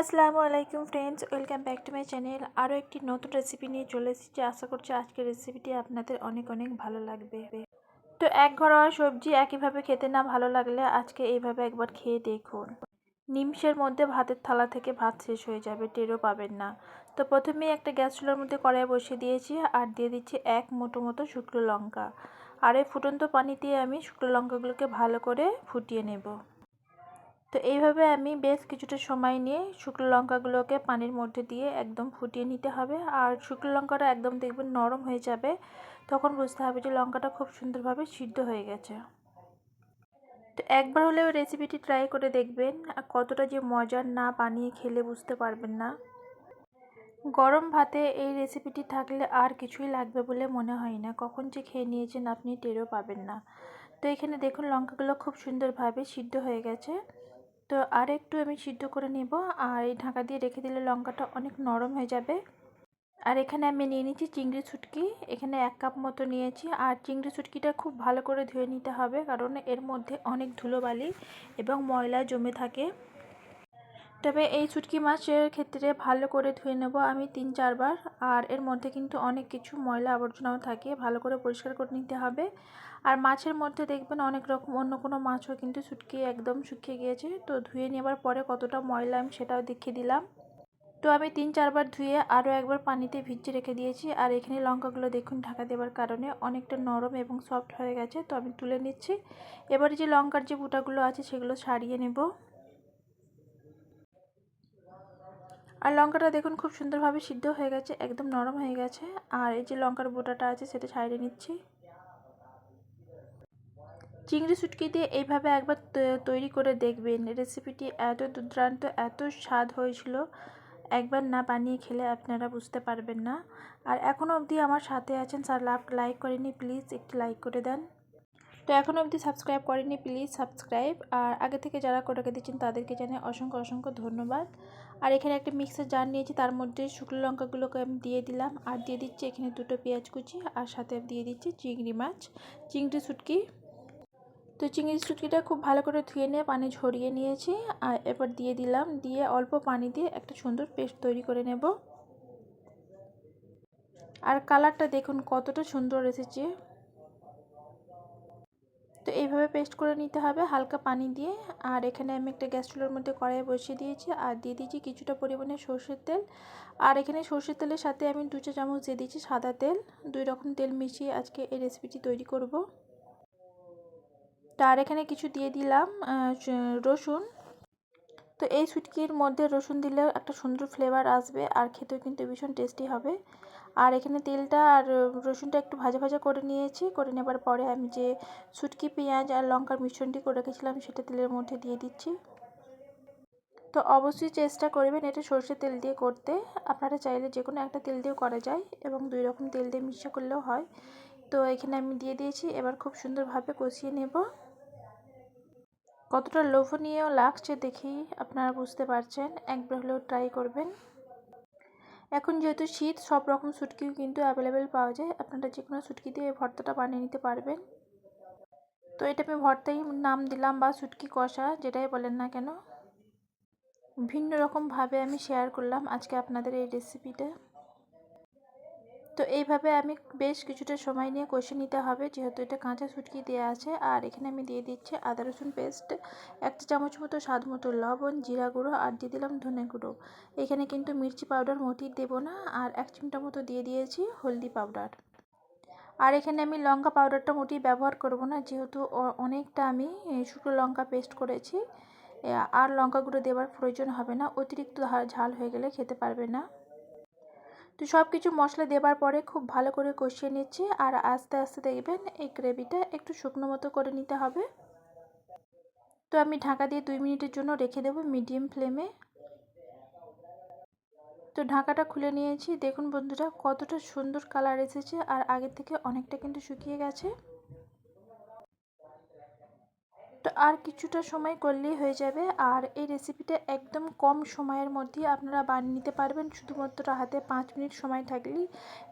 আসসালামু আলাইকুম friends welcome back to my channel আরও একটি নতুন রেসিপি নিয়ে চলে এসেছি। আশা করছি আজকের রেসিপিটি আপনাদের অনেক অনেক ভালো লাগবে। তো এক ঘরোয়া সবজি একইভাবে খেতে না ভালো লাগলে আজকে এইভাবে একবার খেয়ে দেখুন। নিমিষের মধ্যে ভাতের থালা থেকে ভাত শেষ হয়ে যাবে, টেরও পাবেন না। তো প্রথমেই একটা গ্যাস চুলার মধ্যে কড়াই বসিয়ে দিয়েছি আর দিয়ে দিচ্ছি এক মোটো মতো শুকনো লঙ্কা। আর এই ফুটন্ত পানি দিয়ে আমি শুকনো লঙ্কাগুলোকে ভালো করে ফুটিয়ে নেব। তো এইভাবে আমি বেশ কিছুটা সময় নিয়ে শুকনো লঙ্কাগুলোকে পানির মধ্যে দিয়ে একদম ফুটিয়ে নিতে হবে। আর শুকনো লঙ্কাটা একদম দেখবেন নরম হয়ে যাবে, তখন বুঝতে হবে যে লঙ্কাটা খুব সুন্দরভাবে সিদ্ধ হয়ে গেছে। তো একবার হলেও রেসিপিটি ট্রাই করে দেখবেন কতটা যে মজার না বানিয়ে খেলে বুঝতে পারবেন না। গরম ভাতে এই রেসিপিটি থাকলে আর কিছুই লাগবে বলে মনে হয় না। কখন যে খেয়ে নিয়েছেন আপনি টেরও পাবেন না। তো এখানে দেখুন লঙ্কাগুলো খুব সুন্দরভাবে সিদ্ধ হয়ে গেছে। তো আর একটু আমি সিদ্ধ করে নেব। আর এই ঢাকা দিয়ে রেখে দিলে লঙ্কাটা অনেক নরম হয়ে যাবে। আর এখানে আমি নিয়ে নিচ্ছি চিংড়ি ছুটকি। এখানে এক কাপ মতো নিয়েছি। আর চিংড়ি ছুটকিটা খুব ভালো করে ধুয়ে নিতে হবে, কারণ এর মধ্যে অনেক ধুলোবালি এবং ময়লা জমে থাকে। তবে এই ছুটকি মাছের ক্ষেত্রে ভালো করে ধুয়ে নেব আমি তিন চারবার আর এর মধ্যে কিন্তু অনেক কিছু ময়লা আবর্জনাও থাকে, ভালো করে পরিষ্কার করে নিতে হবে। আর মাছের মধ্যে দেখবেন অনেক রকম অন্য কোনো মাছও কিন্তু শুটকিয়ে একদম শুকিয়ে গিয়েছে। তো ধুয়ে নেবার পরে কতটা ময়লা আমি সেটাও দেখিয়ে দিলাম। তো আমি তিন চারবার ধুয়ে আরও একবার পানিতে ভিজিয়ে রেখে দিয়েছি। আর এখানে লঙ্কাগুলো দেখুন ঢাকা দেওয়ার কারণে অনেকটা নরম এবং সফট হয়ে গেছে। তো আমি তুলে নিচ্ছি। এবারে যে লঙ্কার যে বুটাগুলো আছে সেগুলো ছাড়িয়ে নেব। আর লঙ্কাটা দেখুন খুব সুন্দরভাবে সিদ্ধ হয়ে গেছে, একদম নরম হয়ে গেছে। আর এই যে লঙ্কার বোটাটা আছে সেটা ছাড়িয়ে নিচ্ছি। চিংড়ি শুটকি দিয়ে এইভাবে একবার তৈরি করে দেখবেন। রেসিপিটি এত দুর্দান্ত, এত স্বাদ হয়েছিল। একবার না বানিয়ে খেলে আপনারা বুঝতে পারবেন না। আর এখনও অবধি আমার সাথে আছেন স্যার, লাভ লাইক করেনি প্লিজ একটি লাইক করে দেন। তো এখনও অবধি সাবস্ক্রাইব করেনি প্লিজ সাবস্ক্রাইব। আর আগে থেকে যারা করে দিচ্ছেন তাদেরকে জানাই অসংখ্য অসংখ্য ধন্যবাদ। আর এখানে একটা মিক্সার জার নিয়েছি, তার মধ্যে শুকনো লঙ্কাগুলোকে আমি দিয়ে দিলাম। আর দিয়ে দিচ্ছি এখানে দুটো পেঁয়াজ কুচি, আর সাথে দিয়ে দিচ্ছি চিংড়ি মাছ, চিংড়ি শুটকি। তো চিংড়ি শুটকিটা খুব ভালো করে ধুয়ে নিয়ে পানি ঝরিয়ে নিয়েছি, আর এবার দিয়ে দিলাম, দিয়ে অল্প পানি দিয়ে একটা সুন্দর পেস্ট তৈরি করে নেব। আর কালারটা দেখুন কতটা সুন্দর এসেছে। তো এইভাবে পেস্ট করে নিতে হবে হালকা পানি দিয়ে। আর এখানে আমি একটা গ্যাস চুলোর মধ্যে কড়াই বসিয়ে দিয়েছি। আর দিয়ে দিয়েছি কিছুটা পরিমাণে সর্ষের তেল। আর এখানে সর্ষের তেলের সাথে আমি দু চা চামচ দিয়ে দিয়েছি সাদা তেল। দুই রকম তেল মিশিয়ে আজকে এই রেসিপিটি তৈরি করব। আর এখানে কিছু দিয়ে দিলাম রসুন। তো এই সুটকির মধ্যে রসুন দিলে একটা সুন্দর ফ্লেভার আসবে। আর খেতেও কিন্তু ভীষণ টেস্টি হবে। আর এখানে তেলটা আর রসুনটা একটু ভাজা ভাজা করে নিয়েছি। করে নেবার পরে আমি যে সুটকি পেঁয়াজ আর লঙ্কার মিশ্রণটি করে রেখেছিলাম, সেটা তেলের মধ্যে দিয়ে দিচ্ছি। তো অবশ্যই চেষ্টা করবেন এটা সর্ষের তেল দিয়ে করতে। আপনারা চাইলে যে কোনো একটা তেল দিয়েও করা যায় এবং দুই রকম তেল দিয়ে মিশা করলেও হয়। তো এখানে আমি দিয়ে দিয়েছি, এবার খুব সুন্দরভাবে কষিয়ে নেব। কতটা লোভনীয় লাগছে দেখেই আপনারা বুঝতে পারছেন। একবার হলেও ট্রাই করবেন। এখন যেহেতু শীত, সব রকম সুটকিও কিন্তু অ্যাভেলেবেল পাওয়া যায়। আপনারা যে কোনো সুটকি দিয়ে ভর্তাটা বানিয়ে নিতে পারবেন। তো এটা আমি ভর্তাই নাম দিলাম বা সুটকি কষা, যেটাই বলেন না কেন। ভিন্ন রকমভাবে আমি শেয়ার করলাম আজকে আপনাদের এই রেসিপিটা তো এইভাবে আমি বেশ কিছুটা সময় নিয়ে কষে নিতে হবে। যেহেতু এটা কাঁচা শুটকি দেওয়া আছে, আর এখানে আমি দিয়ে দিচ্ছি আদা, রসুন পেস্ট একটা চামচ মতো স্বাদ মতো লবণ, জিরা গুঁড়ো, আর দিয়ে দিলাম ধনে গুঁড়ো। এখানে কিন্তু মির্চি পাউডার মোটি দেব না, আর এক চিমটা মতো দিয়ে দিয়েছি হলদি পাউডার। আর এখানে আমি লঙ্কা পাউডারটা মোটেই ব্যবহার করব না, যেহেতু অনেকটা আমি শুকনো লঙ্কা পেস্ট করেছি। আর লঙ্কা গুঁড়ো দেওয়ার প্রয়োজন হবে না, অতিরিক্ত ঝাল হয়ে গেলে খেতে পারবে না। তো সব কিছু মশলা দেবার পরে খুব ভালো করে কষিয়ে নিচ্ছি আর আস্তে আস্তে দেখবেন এই গ্রেভিটা একটু শুকনো মতো করে নিতে হবে। তো আমি ঢাকা দিয়ে দুই মিনিটের জন্য রেখে দেবো মিডিয়াম ফ্লেমে। তো ঢাকাটা খুলে নিয়েছি। দেখুন বন্ধুরা কতটা সুন্দর কালার এসেছে আর আগের থেকে অনেকটা কিন্তু শুকিয়ে গেছে। আর কিছুটা সময় করলেই হয়ে যাবে। আর এই রেসিপিটা একদম কম সময়ের মধ্যে আপনারা বানিয়ে নিতে পারবেন। শুধুমাত্র হাতে পাঁচ মিনিট সময় থাকলেই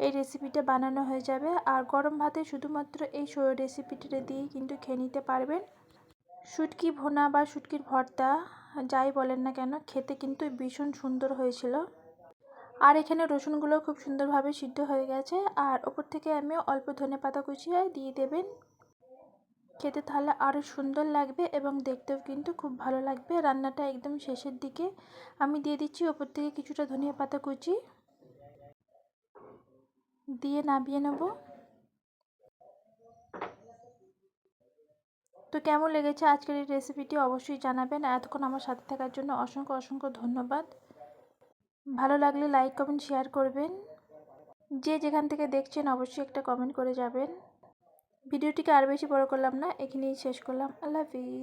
এই রেসিপিটা বানানো হয়ে যাবে। আর গরম ভাতে শুধুমাত্র এই রেসিপিটা দিয়েই কিন্তু খেয়ে নিতে পারবেন। শুটকি ভোনা বা শুটকির ভর্তা, যাই বলেন না কেন, খেতে কিন্তু ভীষণ সুন্দর হয়েছিল। আর এখানে রসুনগুলো খুব সুন্দরভাবে সিদ্ধ হয়ে গেছে। আর ওপর থেকে আমি অল্প ধনে পাতা কুচিয়ে দিয়ে দেবেন। খেতে তাহলে আরও সুন্দর লাগবে এবং দেখতেও কিন্তু খুব ভালো লাগবে। রান্নাটা একদম শেষের দিকে। আমি দিয়ে দিচ্ছি ওপর থেকে কিছুটা ধনিয়া পাতা কুচি। দিয়ে নামিয়ে নেব। তো কেমন লেগেছে আজকের এই রেসিপিটি অবশ্যই জানাবেন। এতক্ষণ আমার সাথে থাকার জন্য অসংখ্য অসংখ্য ধন্যবাদ। ভালো লাগলে লাইক কমেন্ট শেয়ার করবেন। যে যেখান থেকে দেখছেন অবশ্যই একটা কমেন্ট করে যাবেন। ভিডিওটিকে আর বেশি বড় করলাম না এখানেই শেষ করলাম। আল্লাহ হাফিজ।